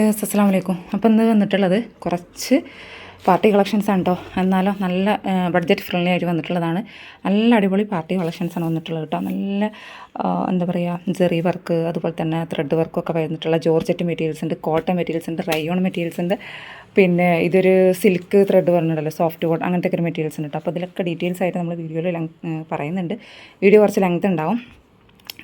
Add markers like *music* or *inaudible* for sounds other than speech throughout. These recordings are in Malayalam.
അസ്സാം വലൈക്കും അപ്പോൾ ഇന്ന് വന്നിട്ടുള്ളത് കുറച്ച് പാർട്ടി കളക്ഷൻസ് ആണ് കേട്ടോ എന്നാലോ നല്ല ബഡ്ജറ്റ് ഫ്രണ്ട്ലി ആയിട്ട് വന്നിട്ടുള്ളതാണ്. നല്ല അടിപൊളി പാർട്ടി കളക്ഷൻസ് ആണ് വന്നിട്ടുള്ളത് കേട്ടോ നല്ല എന്താ പറയുക ജെറി വർക്ക് അതുപോലെ തന്നെ ത്രെഡ് വർക്കൊക്കെ വരുന്നിട്ടുള്ള ജോർജറ്റ് മെറ്റീരിയൽസ് ഉണ്ട് കോട്ടൺ മെറ്റീരിയൽസ് ഉണ്ട് റയോൺ മെറ്റീരിയൽസ് ഉണ്ട്. പിന്നെ ഇതൊരു സിൽക്ക് ത്രെഡ് പറഞ്ഞിട്ടുണ്ടല്ലോ സോഫ്റ്റ് വോഡ് അങ്ങനത്തെ ഒക്കെ മെറ്റീരിയൽസ് ഉണ്ട് കേട്ടോ അപ്പോൾ ഇതിലൊക്കെ ഡീറ്റെയിൽസ് ആയിട്ട് നമ്മൾ വീഡിയോയിൽ പറയുന്നുണ്ട്. വീഡിയോ കുറച്ച് ലെങ്ത് ഉണ്ടാവും.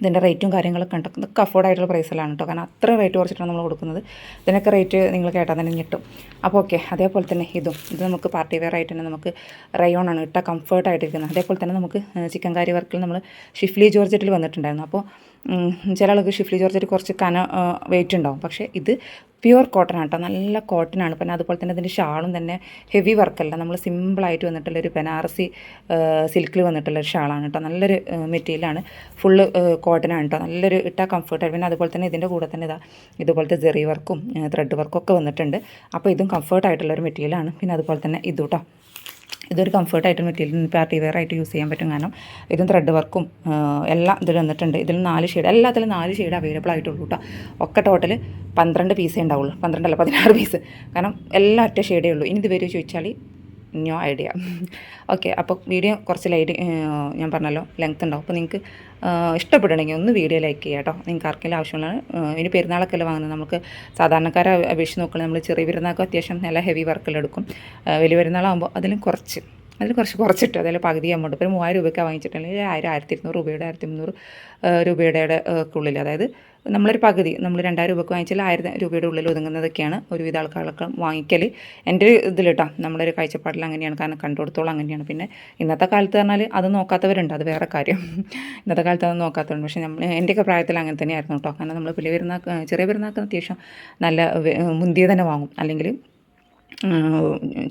ഇതിന്റെ റേറ്റും കാര്യങ്ങളൊക്കെ ഉണ്ട്. ഇതൊക്കെ അഫോർഡ് ആയിട്ടുള്ള പ്രൈസിലാണ് കേട്ടോ. കാരണം അത്ര റേറ്റ് കുറച്ചിട്ടാണ് നമ്മൾ കൊടുക്കുന്നത്. ഇതിനൊക്കെ റേറ്റ് നിങ്ങൾ കേട്ടാൽ തന്നെ കിട്ടും അപ്പോൾ ഓക്കെ അതേപോലെ തന്നെ ഇതും. ഇത് നമുക്ക് പാർട്ടി വെയർ ആയിട്ട് തന്നെ നമുക്ക് റയോൺ ആണ് ഇട്ട കംഫർട്ട് ആയിട്ടിരിക്കുന്നത്. അതേപോലെ തന്നെ നമുക്ക് ചിക്കൻ കാരി വർക്കിൽ നമ്മൾ ഷിഫ്ലി ജോർജറ്റിൽ വന്നിട്ടുണ്ടായിരുന്നു. അപ്പോൾ ചില ആൾക്ക് ഷിഫ്ലി ജോർജറ്റ് കുറച്ച് കന വെയിറ്റ് ഉണ്ടാവും. പക്ഷേ ഇത് പ്യുവർ കോട്ടൺ ആണ് കേട്ടോ നല്ല കോട്ടൺ ആണ്. പിന്നെ അതുപോലെ തന്നെ ഇതിന്റെ ഷാളും തന്നെ ഹെവി വർക്കല്ല നമ്മൾ സിമ്പിളായിട്ട് വന്നിട്ടുള്ള ഒരു ബനാറസി സിൽക്കിൽ വന്നിട്ടുള്ള ഒരു ഷാളാണ് കേട്ടോ നല്ലൊരു മെറ്റീരിയലാണ് ഫുള്ള് കോട്ടൺ ആണ് കേട്ടോ നല്ലൊരു ഇട്ടാൽ കംഫർട്ടാണ് പിന്നെ അതുപോലെ തന്നെ ഇതിന്റെ കൂടെ തന്നെ ഇതാ ഇതുപോലത്തെ ജെറി വർക്കും ത്രെഡ് വർക്കും ഒക്കെ വന്നിട്ടുണ്ട്. അപ്പോൾ ഇതും കംഫർട്ടായിട്ടുള്ള ഒരു മെറ്റീരിയലാണ് പിന്നെ അതുപോലെ തന്നെ ഇതും കേട്ടോ ഇതൊരു കംഫർട്ടായിട്ട് മെറ്റീരിയൽ പാർട്ടി വെയർ ആയിട്ട് യൂസ് ചെയ്യാൻ പറ്റും. കാരണം ഇതും ത്രെഡ് വർക്കും എല്ലാം ഇതിൽ വന്നിട്ടുണ്ട്. ഇതിൽ നാല് ഷെയ്ഡ് എല്ലാത്തിലും നാല് ഷെയ്ഡ് അവൈലബിൾ ആയിട്ടുള്ളൂ കേട്ടോ ഒക്കെ ടോട്ടൽ പന്ത്രണ്ട് പീസേ ഉണ്ടാവുള്ളൂ. പന്ത്രണ്ടല്ല പതിനാറ് പീസ് കാരണം എല്ലാം ഒറ്റ ഷെയ്ഡേ ഉള്ളൂ. ഇനി ഇത് വരും ചോദിച്ചാൽ ന്യൂ ഐഡിയ. ഓക്കെ അപ്പോൾ വീഡിയോ കുറച്ച് ലൈറ്റ് ഞാൻ പറഞ്ഞല്ലോ ലെങ്ത് ഉണ്ടാവും. അപ്പോൾ നിങ്ങൾക്ക് ഇഷ്ടപ്പെടണമെങ്കിൽ ഒന്ന് വീഡിയോ ലൈക്ക് ചെയ്യുക കേട്ടോ. നിങ്ങൾക്ക് ആർക്കെങ്കിലും ആവശ്യമുള്ള ഇനി പെരുന്നാളൊക്കെ അല്ലേ വാങ്ങുന്നത്. നമുക്ക് സാധാരണക്കാരെ അപേക്ഷിച്ച് നോക്കുകയാണെങ്കിൽ നമ്മൾ ചെറിയ പെരുന്നാൾക്ക് അത്യാവശ്യം നല്ല ഹെവി ആ, വലിയ പെരുന്നാളാകുമ്പോൾ അതിലും കുറച്ച്. അതിൽ കുറച്ച് കുറച്ചിട്ട് അതിൽ പകുതി എമൗണ്ട് ഇപ്പോൾ ഒരു മൂവായിരം രൂപയ്ക്ക് വാങ്ങിച്ചിട്ടുണ്ടെങ്കിൽ ആയിരം ആയിരത്തി ഇരുന്നൂറ് രൂപയുടെ ആയിരത്തി മുന്നൂറ് രൂപയുടെ ഉള്ളിൽ അതായത് നമ്മളൊരു പകുതി നമ്മൾ രണ്ടായിരം രൂപയ്ക്ക് വാങ്ങിച്ചാൽ ആയിരം രൂപയുടെ ഉള്ളിൽ ഒതുങ്ങുന്നതൊക്കെയാണ് ഒരുവിധ ആൾക്കാരൊക്കെ വാങ്ങിക്കൽ എന്റെ ഒരു ഇതിൽ കേട്ടോ ഒരു കാഴ്ചപ്പാടിൽ അങ്ങനെയാണ് കാരണം കണ്ടുകൊടുത്തോളം അങ്ങനെയാണ്. പിന്നെ ഇന്നത്തെ കാലത്ത് പറഞ്ഞാൽ അത് നോക്കാത്തവരുണ്ട് അത് വേറെ കാര്യം. ഇന്നത്തെ കാലത്ത് അത് നോക്കാത്തവരുണ്ട്. പക്ഷേ നമ്മൾ എന്റെയൊക്കെ പ്രായത്തിൽ അങ്ങനെ തന്നെയായിരുന്നു കേട്ടോ കാരണം നമ്മൾ വലിയ വരുന്ന ചെറിയ പെരുന്നാൾക്ക് അത്യാവശ്യം നല്ല മുന്തിയ തന്നെ വാങ്ങും. അല്ലെങ്കിൽ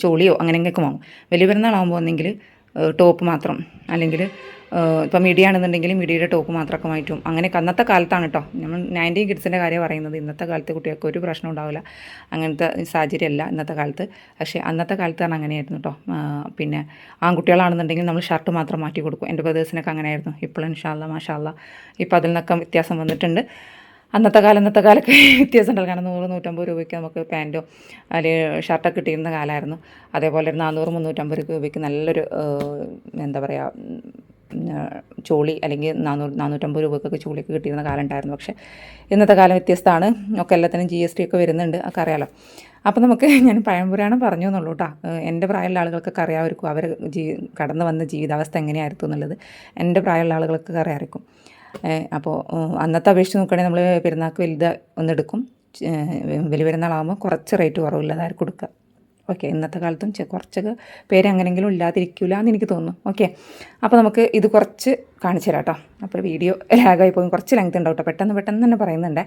ചോളിയോ അങ്ങനെയൊക്കെ വാങ്ങും. വലിയ പെരുന്നാളാകുമ്പോൾ ഒന്നെങ്കിൽ ടോപ്പ് മാത്രം. അല്ലെങ്കിൽ ഇപ്പോൾ മിഡിയാണെന്നുണ്ടെങ്കിൽ മിഡിയുടെ ടോപ്പ് മാത്രമൊക്കെ മാറ്റും. അങ്ങനെയൊക്കെ അന്നത്തെ കാലത്താണ് കേട്ടോ നമ്മൾ നയന്റീൻ കിഡ്സിന്റെ കാര്യം പറയുന്നത്. ഇന്നത്തെ കാലത്തെ കുട്ടികൾക്ക് ഒരു പ്രശ്നം ഉണ്ടാവില്ല. അങ്ങനത്തെ സാഹചര്യമല്ല ഇന്നത്തെ കാലത്ത്. പക്ഷേ അന്നത്തെ കാലത്താണ് അങ്ങനെയായിരുന്നു കേട്ടോ പിന്നെ ആൺകുട്ടികളാണെന്നുണ്ടെങ്കിൽ നമ്മൾ ഷർട്ട് മാത്രം മാറ്റി കൊടുക്കും. എന്റെ ബ്രദേഴ്സിനൊക്കെ അങ്ങനെയായിരുന്നു. ഇപ്പോഴും ഇൻഷാല്ല മാഷാല്ല ഇപ്പോൾ അതിൽ നിന്നൊക്കെ വ്യത്യാസം വന്നിട്ടുണ്ട്. അന്നത്തെ കാലം ഇന്നത്തെ കാലമൊക്കെ *laughs* വ്യത്യാസം ഉണ്ടല്ലോ കാരണം നൂറ് നൂറ്റമ്പത് രൂപയ്ക്ക് നമുക്ക് പാന്റോ അല്ലെങ്കിൽ ഷർട്ടൊക്കെ കിട്ടിയിരുന്ന കാലമായിരുന്നു. അതേപോലെ ഒരു നാനൂറ് മുന്നൂറ്റമ്പത് രൂപയ്ക്ക് നല്ലൊരു എന്താ പറയുക ചോളി അല്ലെങ്കിൽ നാനൂറ് നാനൂറ്റമ്പത് രൂപയ്ക്കൊക്കെ ചോളിയൊക്കെ കിട്ടിയിരുന്ന കാലം ഉണ്ടായിരുന്നു പക്ഷേ ഇന്നത്തെ കാലം വ്യത്യസ്തമാണ്. ഒക്കെ എല്ലാത്തിനും ജി എസ് ടി ഒക്കെ വരുന്നുണ്ട്. ഒക്കെ അറിയാലോ. അപ്പോൾ നമുക്ക് *laughs* ഞാൻ പഴംപുരാണം പറഞ്ഞു എന്നുള്ളൂ കേട്ടോ എന്റെ പ്രായമുള്ള ആളുകൾക്കൊക്കെ അറിയാമായിരിക്കും. അവർ ജീ കടന്നു വന്ന ജീവിതാവസ്ഥ എങ്ങനെയായിരുന്നു എന്നുള്ളത്. എന്റെ പ്രായമുള്ള ആളുകൾക്കൊക്കെ അറിയാമായിരിക്കും. അപ്പോൾ അന്നത്തെ അപേക്ഷിച്ച് നോക്കുകയാണെങ്കിൽ നമ്മൾ പെരുന്നാൾക്ക് വലുത് ഒന്നെടുക്കും. വലിയ പെരുന്നാളാകുമ്പോൾ കുറച്ച് റേറ്റ് കുറവില്ലാതായിരിക്കും കൊടുക്കുക. ഓക്കെ ഇന്നത്തെ കാലത്തും കുറച്ചൊക്കെ പേര് അങ്ങനെങ്കിലും ഇല്ലാതിരിക്കില്ല എന്ന് എനിക്ക് തോന്നുന്നു. ഓക്കെ അപ്പോൾ നമുക്ക് ഇത് കുറച്ച് കാണിച്ചു തരാം കേട്ടോ. അപ്പോൾ വീഡിയോ ലാഗായി പോകും. കുറച്ച് ലെങ്ത് ഉണ്ടാവും കേട്ടോ. പെട്ടെന്ന് പെട്ടെന്ന് തന്നെ പറയുന്നുണ്ടേ.